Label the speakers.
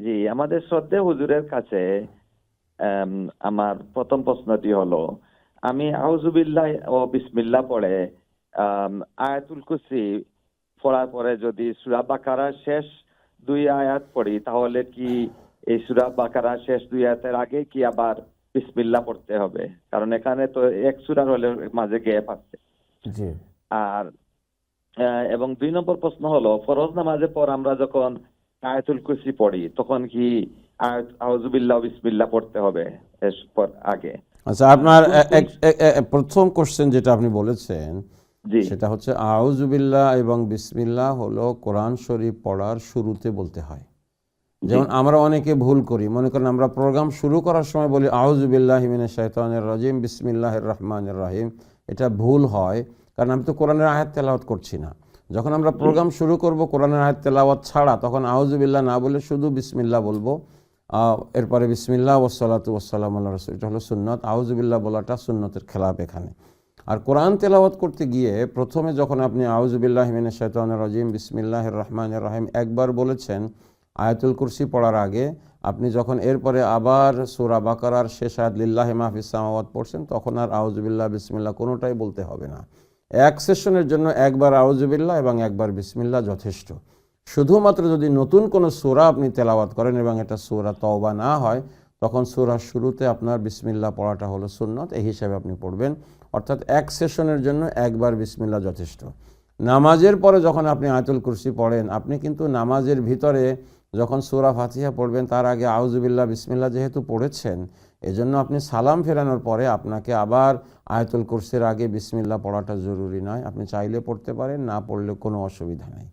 Speaker 1: জি আমাদের শ্রদ্ধে হুজুরের কাছে আম, আমার প্রথম প্রশ্নটি হলো আমি আউজুবিল্লাহ ও বিসমিল্লাহ পড়ে আয়াতুল কুরসি পড়ার পরে যদি সুরা বাকারার শেষ দুই আয়াত পড়ি তাহলে কি এই সুরা বাকারার শেষ দুই আয়াতের আগে কি আবার বিসমিল্লা পড়তে হবে? কারণ এখানে তো এক সূরার হলে মাঝে গ্যাপ আছে। আর এবং দুই নম্বর প্রশ্ন হলো ফরজ নামাজের পর আমরা যখন আয়াতুল কুরসি পড়ি তখন কি আউযুবিল্লাহ বিসমিল্লাহ পড়তে হবে এরপর আগে?
Speaker 2: আচ্ছা আপনার প্রথম কোশ্চেন যেটা আপনি বলেছেন সেটা হচ্ছে আউজুবিল্লাহ এবং বিসমিল্লাহ হলো কোরআন শরীফ পড়ার শুরুতে বলতে হয়। যেমন আমরা অনেকে ভুল করি মনে করেন আমরা প্রোগ্রাম শুরু করার সময় বলি আউজুবিল্লাহ হিমিনে শৈতানের রাজিম বিসমিল্লাহ রহমানের রাহিম। এটা ভুল হয় কারণ আমি তো কোরআনের আয়াত তেলাওয়াত করছি না। যখন আমরা প্রোগ্রাম শুরু করব কোরআনের আয়াত তেলাওয়াত ছাড়া, তখন আউজুবিল্লাহ না বলে শুধু বিসমিল্লাহ বলব। এরপরে বিসমিল্লা ওসালাতু ওসালাম আল্লাহ রসুল এটা হলো সুন্নত। আউজুবিল্লাহ বলাটা সুন্নতের খেলাপ এখানে। আর কোরআন তেলাওয়াত করতে গিয়ে প্রথমে যখন আপনি আউজুবিল্লাহ হিমিনে শৈতান রাজিম বিসমিল্লাহ রহমান রাহিম একবার বলেছেন আয়াতুল কুরসি পড়ার আগে, আপনি যখন এরপরে আবার সুরা বাকারার শেষ আয়াত লিল্লাহ মাহফিস পড়ছেন, তখন আর আউজুবিল্লাহ বিসমিল্লাহ কোনোটাই বলতে হবে না। এক সেশনের জন্য একবার আউজুবিল্লাহ এবং একবার বিসমিল্লা যথেষ্ট। শুধুমাত্র যদি নতুন কোনো সুরা আপনি তেলাওয়াত করেন এবং এটা সোরা তওবা না হয়, তখন সুরার শুরুতে আপনার বিসমিল্লা পড়াটা হলো সুন্নত, এই হিসাবে আপনি পড়বেন। অর্থাৎ এক সেশনের জন্য একবার বিসমিল্লা যথেষ্ট। নামাজের পরে যখন আপনি আয়তুল কুরসি পড়েন, আপনি কিন্তু নামাজের ভিতরে যখন সুরা ফাতিহা পড়বেন, তার আগে আউজুবিল্লা বিসমিল্লা যেহেতু পড়েছেন, এজন্য আপনি সালাম ফেরানোর পরে আপনাকে আবার আয়তুল কুরসির আগে বিসমিল্লা পড়াটা জরুরি নয়। আপনি চাইলে পড়তে পারেন, না পড়লে কোনো অসুবিধা নাই।